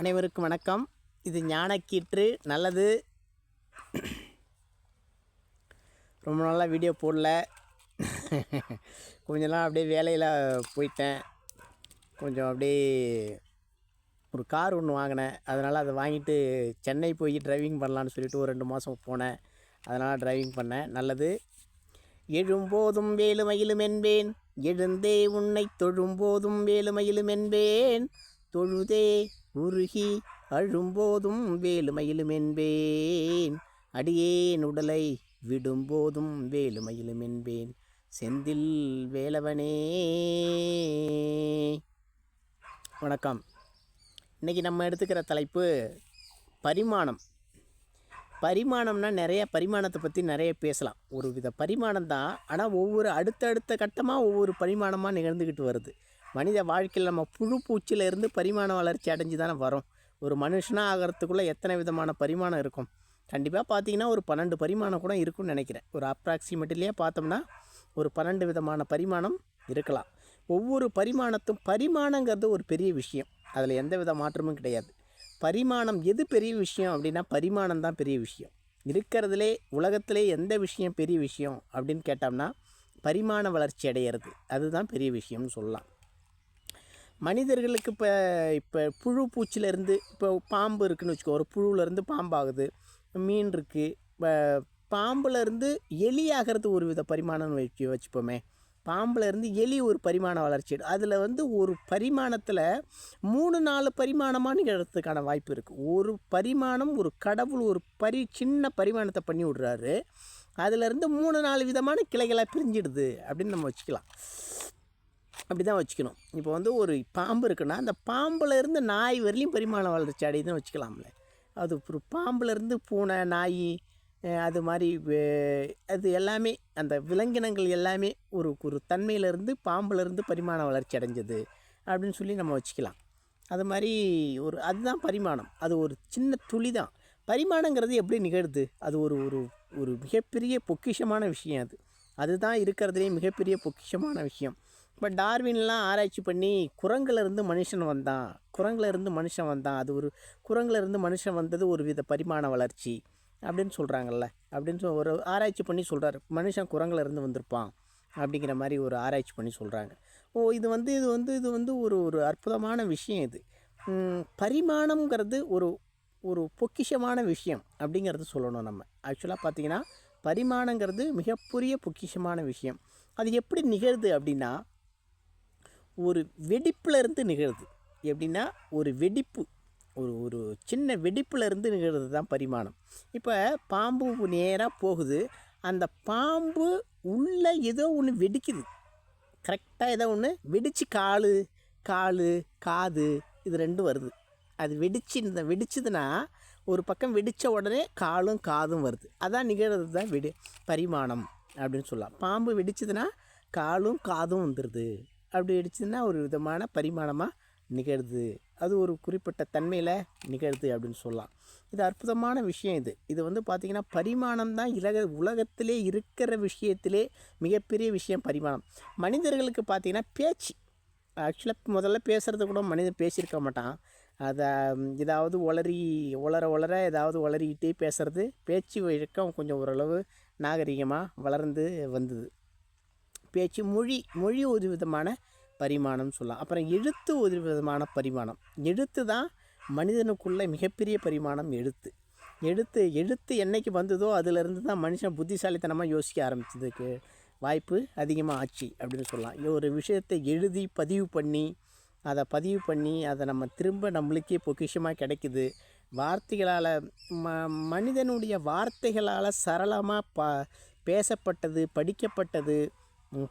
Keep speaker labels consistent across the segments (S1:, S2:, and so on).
S1: அனைவருக்கும் வணக்கம். இது ஞானக்கீற்று. நல்லது. ரொம்ப நாளாக வீடியோ போடல. கொஞ்ச நாள் அப்படியே வேலையில் போயிட்டேன். கொஞ்சம் அப்படியே ஒரு கார் ஒன்று வாங்கினேன். அதனால் அதை வாங்கிட்டு சென்னை போய் டிரைவிங் பண்ணலான்னு சொல்லிட்டு ஒரு ரெண்டு மாதம் போனேன். அதனால் டிரைவிங் பண்ணேன். நல்லது. எழும்போதும் வேலுமயிலும் என்பேன். எழுந்தே உன்னை தொழும்போதும் வேலுமயிலும் என்பேன். தொழுதே உருகி அழும்போதும் வேலுமயிலும் என்பேன் அடியேன் உடலை விடும்போதும் வேலுமயிலும் என்பேன் செந்தில் வேலவனே. வணக்கம். இன்றைக்கி நம்ம எடுத்துக்கிற தலைப்பு பரிமாணம். பரிமாணம்னா நிறைய பரிமாணத்தை பற்றி நிறைய பேசலாம். ஒரு வித பரிமாணம் தான் ஆனால் ஒவ்வொரு அடுத்தடுத்த கட்டமாக ஒவ்வொரு பரிமாணமாக நிகழ்ந்துக்கிட்டு வருது. மனித வாழ்க்கையில் நம்ம புழு பூச்சியிலேருந்து பரிமாண வளர்ச்சி அடைஞ்சு தானே வரோம். ஒரு மனுஷனாக ஆகிறதுக்குள்ளே எத்தனை விதமான பரிமாணம் இருக்கும்? கண்டிப்பாக பார்த்தீங்கன்னா ஒரு பன்னெண்டு பரிமாணம் கூட இருக்கும்னு நினைக்கிறேன். ஒரு அப்ராக்சிமேட்லேயே பார்த்தோம்னா ஒரு பன்னெண்டு விதமான பரிமாணம் இருக்கலாம். ஒவ்வொரு பரிமாணத்தும் பரிமாணங்கிறது ஒரு பெரிய விஷயம். அதில் எந்த வித மாற்றமும் கிடையாது. பரிமாணம் எது பெரிய விஷயம் அப்படின்னா பரிமாணம் தான் பெரிய விஷயம். இருக்கிறதுலே உலகத்திலே எந்த விஷயம் பெரிய விஷயம் அப்படின்னு கேட்டோம்னா பரிமாண வளர்ச்சி அடையிறது. அதுதான் பெரிய விஷயம்னு சொல்லலாம். மனிதர்களுக்கு இப்போ இப்போ புழு பூச்சிலேருந்து இப்போ பாம்பு இருக்குதுன்னு வச்சுக்கோ ஒரு புழுவிலேருந்து பாம்பாகுது மீன் இருக்குது இப்போ பாம்புலேருந்து எலி ஆகிறது ஒரு வித பரிமாணம் வச்சு வச்சுப்போமே. பாம்புலேருந்து எலி ஒரு பரிமாண வளர்ச்சி அதில் வந்து ஒரு பரிமாணத்தில் மூணு நாலு பரிமாணமாக நிகழ்கிறதுக்கான வாய்ப்பு இருக்குது ஒரு பரிமாணம் ஒரு கடவுள் ஒரு பரி சின்ன பரிமாணத்தை பண்ணி விட்றாரு அதிலேருந்து மூணு நாலு விதமான கிளைகளாக பிரிஞ்சிடுது அப்படின்னு நம்ம வச்சுக்கலாம். அப்படி தான் வச்சுக்கணும். இப்போ வந்து ஒரு பாம்பு இருக்குன்னா அந்த பாம்புலேருந்து நாய் வரலையும் பரிமாணம் வளர்ச்சி அடையுதுன்னு வச்சுக்கலாம்ல. அது ஒரு பாம்புலேருந்து பூனை நாய் அது மாதிரி வே- அது எல்லாமே அந்த விலங்கினங்கள் எல்லாமே ஒரு ஒரு தன்மையிலேருந்து பாம்புலேருந்து பரிமாண வளர்ச்சி அடைஞ்சது அப்படின்னு சொல்லி நம்ம வச்சுக்கலாம். அது மாதிரி ஒரு அதுதான் பரிமாணம். அது ஒரு சின்ன துளி தான் பரிமாணங்கிறது எப்படி நிகழ்து? அது ஒரு ஒரு ஒரு மிகப்பெரிய பொக்கிஷமான விஷயம் அது. அதுதான் இருக்கிறதுலே மிகப்பெரிய பொக்கிஷமான விஷயம். இப்போ டார்வின்லாம் ஆராய்ச்சி பண்ணி குரங்குல இருந்து மனுஷன் வந்தான். குரங்குல இருந்து மனுஷன் வந்தான். அது ஒரு குரங்குல இருந்து மனுஷன் வந்தது ஒரு வித பரிமாண வளர்ச்சி அப்படின்னு சொல்கிறாங்கல்ல அப்படின்னு சொல் ஒரு ஆராய்ச்சி பண்ணி சொல்கிறாரு மனுஷன் குரங்குலேருந்து வந்திருப்பான் அப்படிங்கிற மாதிரி ஒரு ஆராய்ச்சி பண்ணி சொல்கிறாங்க ஓ இது வந்து இது வந்து இது வந்து ஒரு ஒரு அற்புதமான விஷயம் இது. பரிமாணங்கிறது பரிமாணம்ங்கிறது ஒரு ஒரு பொக்கிஷமான விஷயம் அப்படிங்கிறது சொல்லணும் நம்ம. ஆக்சுவலாக பார்த்திங்கன்னா பரிமாணங்கிறது மிகப்பெரிய பொக்கிஷமான விஷயம். அது எப்படி நிகழ்து அப்படின்னா ஒரு வெடிப்புல இருந்து நிகழுது எப்படின்னா ஒரு வெடிப்பு ஒரு ஒரு சின்ன வெடிப்புல இருந்து தான் பரிமாணம். இப்போ பாம்பு நேராக போகுது. அந்த பாம்பு உள்ளே ஏதோ ஒன்று வெடிக்குது. கரெக்டாக ஏதோ ஒன்று வெடிச்சு காலு கால் காது இது ரெண்டும் வருது. அது வெடிச்சு இந்த வெடிச்சதுன்னா ஒரு பக்கம் வெடித்த உடனே காலும் காதும் வருது. அதான் நிகழ்கிறது தான் வெடி பரிமாணம் அப்படின்னு சொல்லலாம். பாம்பு வெடிச்சதுன்னா காலும் காதும் வந்துடுது அப்படி வெடிச்சதுன்னா ஒரு விதமான பரிமாணமாக நிகழ்து. அது ஒரு குறிப்பிட்ட தன்மையில் நிகழ்து அப்படின்னு சொல்லலாம். இது அற்புதமான விஷயம் இது. இது வந்து பார்த்திங்கன்னா பரிமாணம் தான் இலக உலகத்திலே இருக்கிற விஷயத்திலே மிகப்பெரிய விஷயம் பரிமாணம். மனிதர்களுக்கு பார்த்திங்கன்னா பேச்சு. ஆக்சுவலாக முதல்ல பேசுகிறது கூட மனிதன் பேசியிருக்க மாட்டான். அதை ஏதாவது உளறி உளர உளர ஏதாவது உளறிக்கிட்டே பேசுகிறது பேச்சு வழக்கம் கொஞ்சம் ஓரளவு நாகரிகமாக வளர்ந்து வந்தது. பேச்சு மொழி மொழி ஒரு விதமான பரிமாணம் சொல்லலாம். அப்புறம் எழுத்து ஒரு விதமான பரிமாணம். எழுத்து தான் மனிதனுக்குள்ள மிகப்பெரிய பரிமாணம் எழுத்து. எழுத்து எழுத்து என்றைக்கு வந்ததோ அதிலிருந்து தான் மனுஷன் புத்திசாலித்தனமாக யோசிக்க ஆரம்பித்ததுக்கு வாய்ப்பு அதிகமாக ஆச்சு அப்படின்னு சொல்லலாம். ஒரு விஷயத்தை எழுதி பதிவு பண்ணி அதை பதிவு பண்ணி அதை நம்ம திரும்ப நம்மளுக்கே பொக்கிஷமாக கிடைக்குது. வார்த்தைகளால் ம மனிதனுடைய வார்த்தைகளால் சரளமாக ப பேசப்பட்டது படிக்கப்பட்டது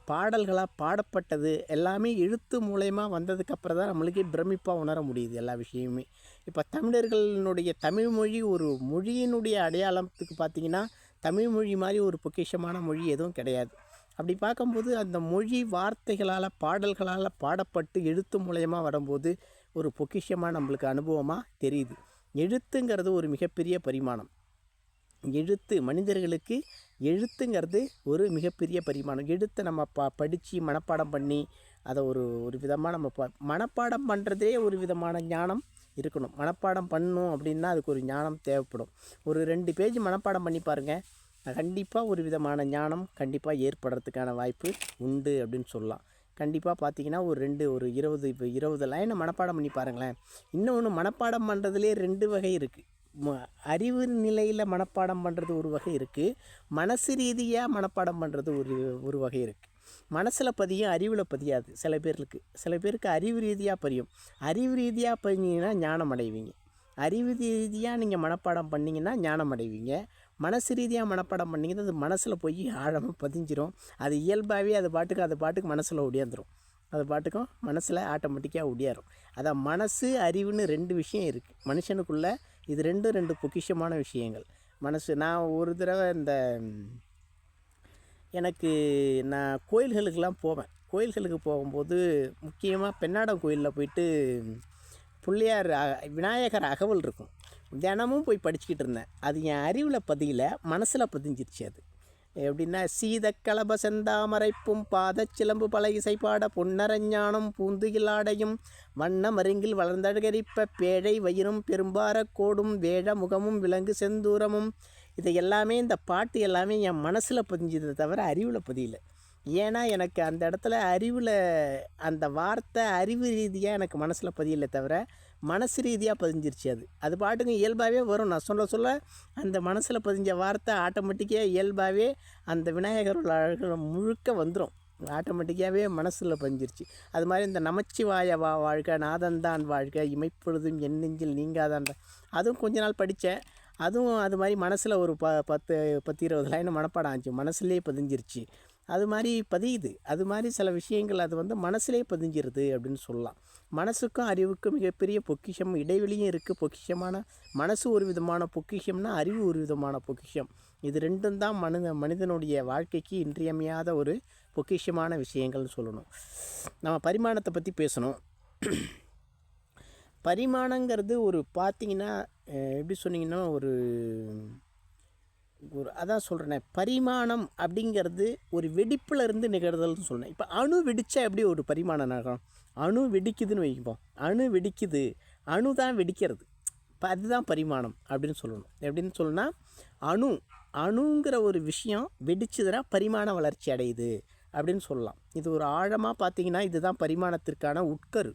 S1: பாடல்களாக பாடப்பட்டது எல்லாமே எழுத்து மூலயமா வந்ததுக்கப்புறம் தான் நம்மளுக்கே பிரமிப்பாக உணர முடியுது எல்லா விஷயமுமே. இப்போ தமிழர்களினுடைய தமிழ் மொழி ஒரு மொழியினுடைய அடையாளத்துக்கு பார்த்தீங்கன்னா தமிழ் மொழி மாதிரி ஒரு பொக்கிஷமான மொழி எதுவும் கிடையாது. அப்படி பார்க்கும்போது அந்த மொழி வார்த்தைகளால் பாடல்களால் பாடப்பட்டு எழுத்து மூலயமா வரும்போது ஒரு பொக்கிஷமாக நம்மளுக்கு அனுபவமாக தெரியுது. எழுத்துங்கிறது ஒரு மிகப்பெரிய பரிமாணம். எழுத்து மனிதர்களுக்கு எழுத்துங்கிறது ஒரு மிகப்பெரிய பரிமாணம். எழுத்தை நம்ம ப படித்து மனப்பாடம் பண்ணி அதை ஒரு ஒரு விதமாக நம்ம ப மனப்பாடம் பண்ணுறதே ஒரு விதமான ஞானம் இருக்கணும். மனப்பாடம் பண்ணணும் அப்படின்னா அதுக்கு ஒரு ஞானம் தேவைப்படும். ஒரு ரெண்டு பேஜ் மனப்பாடம் பண்ணி பாருங்கள் கண்டிப்பாக ஒரு விதமான ஞானம் கண்டிப்பாக ஏற்படுறதுக்கான வாய்ப்பு உண்டு அப்படின்னு சொல்லலாம். கண்டிப்பாக பார்த்தீங்கன்னா ஒரு ரெண்டு ஒரு இருபது இப்போ இருபது லைனை மனப்பாடம் பண்ணி பாருங்களேன். இன்னொன்று மனப்பாடம் பண்ணுறதுலேயே ரெண்டு வகை இருக்குது அறிவு நிலையில் மனப்பாடம் பண்ணுறது ஒரு வகை இருக்குது மனசு ரீதியாக மனப்பாடம் பண்ணுறது ஒரு ஒரு வகை இருக்குது மனசில் பதியும் அறிவில் பதியாது. சில பேருக்கு சில பேருக்கு அறிவு ரீதியாக பதியும் அறிவு ரீதியாக பதிஞ்சிங்கன்னா ஞானம் அடைவீங்க. அறிவு ரீதியாக நீங்கள் மனப்பாடம் பண்ணிங்கன்னா ஞானம் அடைவீங்க. மனசு ரீதியாக மனப்பாடம் பண்ணிங்கன்னா அது மனசில் போய் ஆழமாக பதிஞ்சிரும். அது இயல்பாகவே அது பாட்டுக்கு அது பாட்டுக்கு மனசில் ஒடியாந்துடும் அது பாட்டுக்கும் மனசில் ஆட்டோமேட்டிக்காக ஒடியாரும். அதான் மனசு அறிவுன்னு ரெண்டு விஷயம் இருக்குது மனுஷனுக்குள்ளே இது ரெண்டும் ரெண்டு பொக்கிஷமான விஷயங்கள். மனசு நான் ஒரு தடவை இந்த எனக்கு நான் கோயில்களுக்கெல்லாம் போவேன். கோயில்களுக்கு போகும்போது முக்கியமாக பெண்ணாடம் கோயிலில் போயிட்டு பிள்ளையார் விநாயகர் அகவல் இருக்கும். தினமும் போய் படிச்சுக்கிட்டு இருந்தேன். அது என் அறிவில் பதியல மனசில் பதிஞ்சிருச்சு அது. எப்படின்னா சீதக்கலப செந்தாமரைப்பும் பாதச்சிலம்பு பல இசைப்பாட பொன்னரஞானம் பூந்துகிலாடையும் வண்ணம் அருங்கில் வளர்ந்தழகரிப்ப பேழை வயிறும் பெரும்பார கோடும் வேழ முகமும் விலங்கு செந்தூரமும் இது எல்லாமே இந்த பாட்டு எல்லாமே என் மனசில் பதிஞ்சுதே தவிர அறிவில் பதியல ஏன்னா எனக்கு அந்த இடத்துல அறிவில் அந்த வார்த்தை அறிவு ரீதியாக எனக்கு மனசில் பதியலை தவிர மனசு ரீதியாக பதிஞ்சிருச்சு அது. அது பாட்டுக்கு இயல்பாகவே வரும். நான் சொல்ல சொல்ல அந்த மனசில் பதிஞ்ச வார்த்தை ஆட்டோமேட்டிக்காக இயல்பாகவே அந்த விநாயகர் அழகு முழுக்க வந்துடும் ஆட்டோமேட்டிக்காகவே மனசில் பதிஞ்சிருச்சு. அது மாதிரி இந்த நமச்சிவாய வா வாழ்க நாதந்தான் வாழ்க இமைப்பொழுதும் என் நெஞ்சில் நீங்காதான் அதுவும் கொஞ்ச நாள் படித்தேன். அதுவும் அது மாதிரி மனசில் ஒரு ப பத்து பத்து இருபது லைன் மனப்பாடம் ஆச்சு. மனசுலேயே பதிஞ்சிருச்சு. அது மாதிரி பதியுது. அது மாதிரி சில விஷயங்கள் அது வந்து மனசுலேயே பதிஞ்சிருது அப்படின்னு சொல்லலாம். மனசுக்கும் அறிவுக்கும் மிகப்பெரிய பொக்கிஷம் இடைவெளியும் இருக்குது பொக்கிஷமான மனசு ஒரு விதமான பொக்கிஷம்னா அறிவு ஒரு விதமான பொக்கிஷம். இது ரெண்டும் தான் மனித மனிதனுடைய வாழ்க்கைக்கு இன்றியமையாத ஒரு பொக்கிஷமான விஷயங்கள்னு சொல்லணும். நம்ம பரிமாணத்தை பற்றி பேசணும். பரிமாணங்கிறது ஒரு பார்த்தீங்கன்னா எப்படி சொன்னீங்கன்னா ஒரு ஒரு அதான் சொல்கிறேனே பரிமாணம் அப்படிங்கிறது ஒரு வெடிப்பில் இருந்து நிகழ்தல்னு சொல்கிறேன் இப்போ அணு வெடித்தா எப்படி ஒரு பரிமாணம் நகரம்? அணு வெடிக்குதுன்னு வைப்போம் அணு வெடிக்குது. அணு தான் வெடிக்கிறது. இப்போ அதுதான் பரிமாணம் அப்படின்னு சொல்லணும். எப்படின்னு சொல்லணும்னா அணு அணுங்கிற ஒரு விஷயம் வெடிச்சதுன்னா பரிமாண வளர்ச்சி அடையுது அப்படின்னு சொல்லலாம். இது ஒரு ஆழமாக பார்த்தீங்கன்னா இதுதான் பரிமாணத்திற்கான உட்கரு.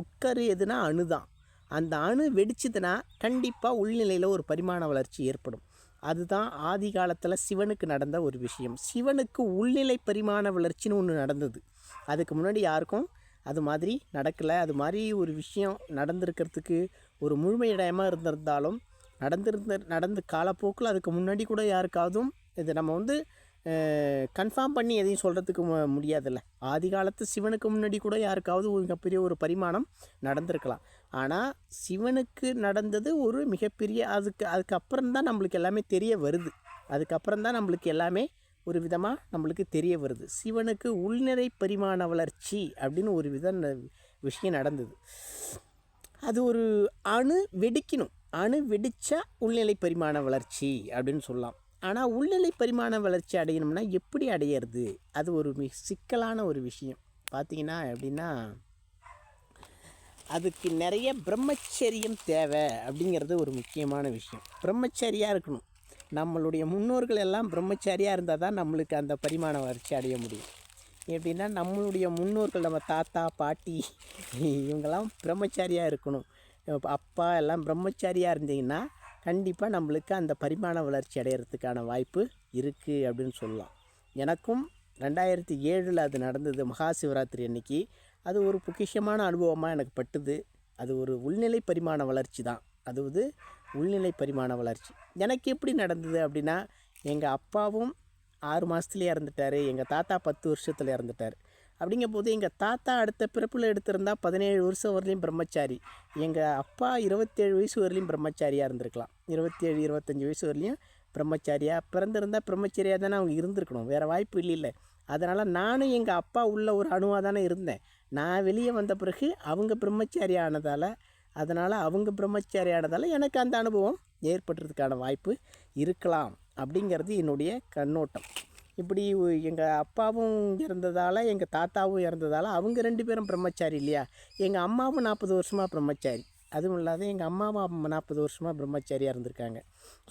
S1: உட்கரு எதுனா அணு தான். அந்த அணு வெடிச்சதுன்னா கண்டிப்பாக உள்நிலையில் ஒரு பரிமாண வளர்ச்சி ஏற்படும். அதுதான் ஆதி காலத்தில் சிவனுக்கு நடந்த ஒரு விஷயம். சிவனுக்கு உள்நிலை பரிமாண வளர்ச்சின்னு ஒன்று நடந்தது. அதுக்கு முன்னாடி யாருக்கும் அது மாதிரி நடக்கலை. அது மாதிரி ஒரு விஷயம் நடந்திருக்கிறதுக்கு ஒரு முழுமையடையமாக இருந்திருந்தாலும் நடந்திருந்த நடந்து காலப்போக்கில் அதுக்கு முன்னாடி கூட யாருக்காவதும் இது நம்ம வந்து கன்ஃபார்ம் பண்ணி எதையும் சொல்கிறதுக்கு மு- முடியாதுல்ல. ஆதி காலத்து சிவனுக்கு முன்னாடி கூட யாருக்காவது ஒரு மிகப்பெரிய ஒரு பரிமாணம் நடந்திருக்கலாம். ஆனால் சிவனுக்கு நடந்தது ஒரு மிகப்பெரிய அதுக்கு அதுக்கப்புறம் தான் நம்மளுக்கு எல்லாமே தெரிய வருது. அதுக்கப்புறம் தான் நம்மளுக்கு எல்லாமே ஒரு விதமாக நம்மளுக்கு தெரிய வருது. சிவனுக்கு உள்நிறை பரிமாண வளர்ச்சி அப்படின்னு ஒரு வித விஷயம் நடந்தது. அது ஒரு அணு வெடிக்கணும். அணு வெடித்தா உள்நிலை பரிமாண வளர்ச்சி அப்படின்னு சொல்லலாம். ஆனால் உள்நிலை பரிமாண வளர்ச்சி அடையணும்னா எப்படி அடையிறது? அது ஒரு மிக சிக்கலான ஒரு விஷயம். பார்த்தீங்கன்னா எப்படின்னா அதுக்கு நிறைய பிரம்மச்சரியம் தேவை அப்படிங்கிறது ஒரு முக்கியமான விஷயம். பிரம்மச்சரியாக இருக்கணும். நம்மளுடைய முன்னோர்கள் எல்லாம் பிரம்மச்சாரியாக இருந்தால் தான் நம்மளுக்கு அந்த பரிமாண வளர்ச்சி அடைய முடியும். எப்படின்னா நம்மளுடைய முன்னோர்கள் நம்ம தாத்தா பாட்டி இவங்கெல்லாம் பிரம்மச்சாரியாக இருக்கணும். அப்பா எல்லாம் பிரம்மச்சாரியாக இருந்தீங்கன்னா கண்டிப்பாக நம்மளுக்கு அந்த பரிமாண வளர்ச்சி அடையிறதுக்கான வாய்ப்பு இருக்குது அப்படின்னு சொல்லலாம். எனக்கும் ரெண்டாயிரத்தி ஏழில் அது நடந்தது மகா சிவராத்திரி அன்னைக்கு. அது ஒரு பொக்கிஷமான அனுபவமாக எனக்கு பட்டுது. அது ஒரு உள்நிலை பரிமாண வளர்ச்சி தான். அது வந்து உள்நிலை பரிமாண வளர்ச்சி. எனக்கு எப்படி நடந்தது அப்படின்னா எங்கள் அப்பாவும் ஆறு மாதத்துலேயே இறந்துட்டார். எங்கள் தாத்தா பத்து வருஷத்தில் இறந்துட்டார். அப்படிங்கும் போது எங்கள் தாத்தா அடுத்த பிறப்பில் எடுத்திருந்தா பதினேழு வருஷம் வரலையும் பிரம்மச்சாரி. எங்கள் அப்பா இருபத்தேழு வயசு வரலையும் பிரம்மச்சாரியாக இருந்திருக்கலாம். இருபத்தேழு இருபத்தஞ்சி வயசு வரலையும் பிரம்மச்சாரியாக பிறந்திருந்தால் பிரம்மச்சாரியாக தானே அவங்க இருந்திருக்கணும். வேறு வாய்ப்பு இல்லைல்ல அதனால் நானும் எங்கள் அப்பா உள்ள ஒரு அணுவாக தானே இருந்தேன். நான் வெளியே வந்த பிறகு அவங்க பிரம்மச்சாரி ஆனதால் அதனால் அவங்க பிரம்மச்சாரி ஆனதால் எனக்கு அந்த அனுபவம் ஏற்படுறதுக்கான வாய்ப்பு இருக்கலாம் அப்படிங்கிறது என்னுடைய கண்ணோட்டம். இப்படி எங்கள் அப்பாவும் இறந்ததால் எங்கள் தாத்தாவும் இறந்ததால் அவங்க ரெண்டு பேரும் பிரம்மச்சாரி இல்லையா? எங்கள் அம்மாவும் நாற்பது வருஷமாக பிரம்மச்சாரி. அதுவும் இல்லாத எங்கள் அம்மாவும் நாற்பது வருஷமாக பிரம்மச்சாரியாக இருந்திருக்காங்க.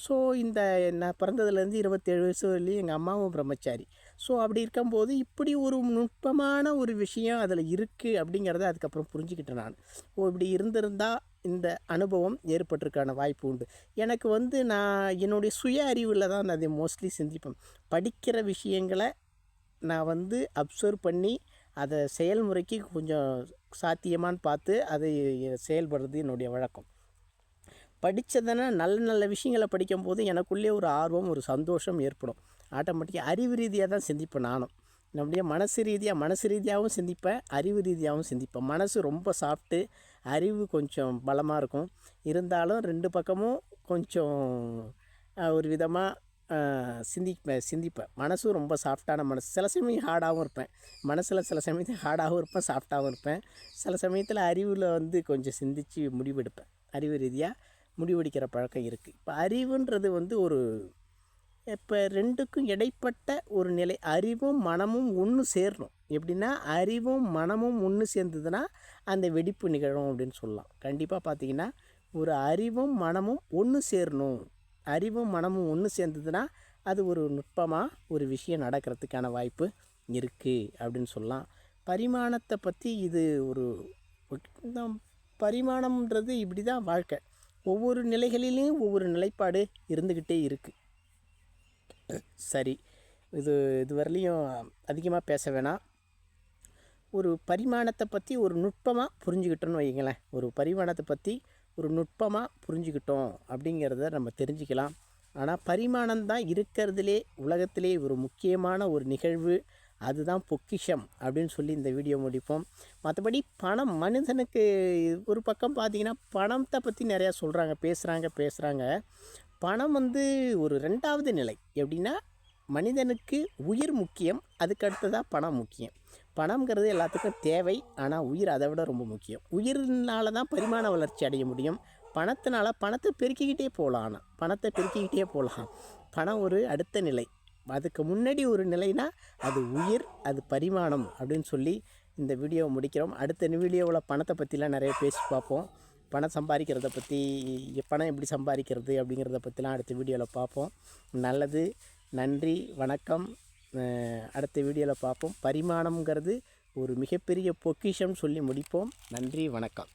S1: ஸோ இந்த நான் பிறந்ததுலேருந்து இருபத்தேழு வயசு வரலையும் எங்கள் அம்மாவும் பிரம்மச்சாரி. ஸோ அப்படி இருக்கும்போது இப்படி ஒரு நுட்பமான ஒரு விஷயம் அதில் இருக்குது அப்படிங்கிறத அதுக்கப்புறம் புரிஞ்சுக்கிட்டேன் நான். ஓ இப்படி இருந்திருந்தால் இந்த அனுபவம் ஏற்பட்டிருக்கான வாய்ப்பு உண்டு. எனக்கு வந்து நான் என்னுடைய சுய அறிவில் தான் நான் அதை மோஸ்ட்லி சிந்திப்பேன். படிக்கிற விஷயங்களை நான் வந்து அப்சர்வ் பண்ணி அதை செயல்முறைக்கு கொஞ்சம் சாத்தியமான்னு பார்த்து அதை செயல்படுறது என்னுடைய வழக்கம். படித்ததுன்னா நல்ல நல்ல விஷயங்களை படிக்கும்போது எனக்குள்ளே ஒரு ஆர்வம் ஒரு சந்தோஷம் ஏற்படும். ஆட்டோமேட்டிக்காக அறிவு ரீதியாக தான் சிந்திப்பேன் நானும். நம்முடைய மனசு ரீதியாக மனசு ரீதியாகவும் சிந்திப்பேன் அறிவு ரீதியாகவும் சிந்திப்பேன். மனசு ரொம்ப சாஃப்ட்டு அறிவு கொஞ்சம் பலமாக இருக்கும். இருந்தாலும் ரெண்டு பக்கமும் கொஞ்சம் ஒரு விதமாக சிந்திப்பேன் சிந்திப்பேன். மனசும் ரொம்ப சாஃப்டான மனசு. சில சமயம் ஹார்டாகவும் இருப்பேன். மனசில் சில சமயத்தில் ஹார்டாகவும் இருப்பேன் சாஃப்டாகவும் இருப்பேன். சில சமயத்தில் அறிவில் வந்து கொஞ்சம் சிந்தித்து முடிவெடுப்பேன். அறிவு ரீதியாக முடிவெடுக்கிற பழக்கம் இருக்குது இப்போ அறிவுன்றது வந்து ஒரு இப்போ ரெண்டுக்கும் இடைப்பட்ட ஒரு நிலை. அறிவும் மனமும் ஒன்று சேரணும். எப்படின்னா அறிவும் மனமும் ஒன்று சேர்ந்ததுன்னா அந்த வெடிப்பு நிகழும் அப்படின்னு சொல்லலாம். கண்டிப்பாக பார்த்தீங்கன்னா ஒரு அறிவும் மனமும் ஒன்று சேரணும். அறிவும் மனமும் ஒன்று சேர்ந்ததுன்னா அது ஒரு நுட்பமாக ஒரு விஷயம் நடக்கிறதுக்கான வாய்ப்பு இருக்குது அப்படின்னு சொல்லலாம். பரிமாணத்தை பற்றி இது ஒரு பரிமாணம்ன்றது இப்படி தான் வாழ்க்கை. ஒவ்வொரு நிலைகளிலையும் ஒவ்வொரு நிலைப்பாடு இருந்துக்கிட்டே இருக்குது சரி. இது இதுவரையிலையும் அதிகமாக பேச வேணாம் ஒரு பரிமாணத்தை பற்றி ஒரு நுட்பமாக புரிஞ்சுக்கிட்டோன்னு வைங்களேன் ஒரு பரிமாணத்தை பற்றி ஒரு நுட்பமாக புரிஞ்சுக்கிட்டோம் அப்படிங்கிறத நம்ம தெரிஞ்சுக்கலாம். ஆனால் பரிமாணம் தான் இருக்கிறதுலே உலகத்திலே ஒரு முக்கியமான ஒரு நிகழ்வு. அதுதான் பொக்கிஷம் அப்படின்னு சொல்லி இந்த வீடியோ முடிப்போம். மற்றபடி பணம் மனிதனுக்கு ஒரு பக்கம் பார்த்திங்கன்னா பணத்தை பற்றி நிறையா சொல்கிறாங்க பேசுகிறாங்க பேசுகிறாங்க பணம் வந்து ஒரு ரெண்டாவது நிலை. எப்படின்னா மனிதனுக்கு உயிர் முக்கியம் அதுக்கு அடுத்ததாக பணம் முக்கியம். பணம்ங்கிறது எல்லாத்துக்கும் தேவை ஆனால் உயிர் அதை விட ரொம்ப முக்கியம். உயிர்னால தான் பரிமாண வளர்ச்சி அடைய முடியும். பணத்தினால பணத்தை பெருக்கிக்கிட்டே போகலாம் ஆனால் பணத்தை பெருக்கிக்கிட்டே போகலாம் பணம் ஒரு அடுத்த நிலை. அதுக்கு முன்னாடி ஒரு நிலைனா அது உயிர் அது பரிமாணம் அப்படின்னு சொல்லி இந்த வீடியோவை முடிக்கிறோம். அடுத்த வீடியோவில் பணத்தை பற்றிலாம் நிறைய பேசி பார்ப்போம். பணம் சம்பாதிக்கிறத பற்றி பணம் எப்படி சம்பாதிக்கிறது அப்படிங்கிறத பற்றிலாம் அடுத்த வீடியோவில் பார்ப்போம் நல்லது நன்றி வணக்கம். அடுத்த வீடியோவில் பார்ப்போம் பரிமாணம்ங்கிறது ஒரு மிகப்பெரிய பொக்கிஷம் சொல்லி முடிப்போம். நன்றி வணக்கம்.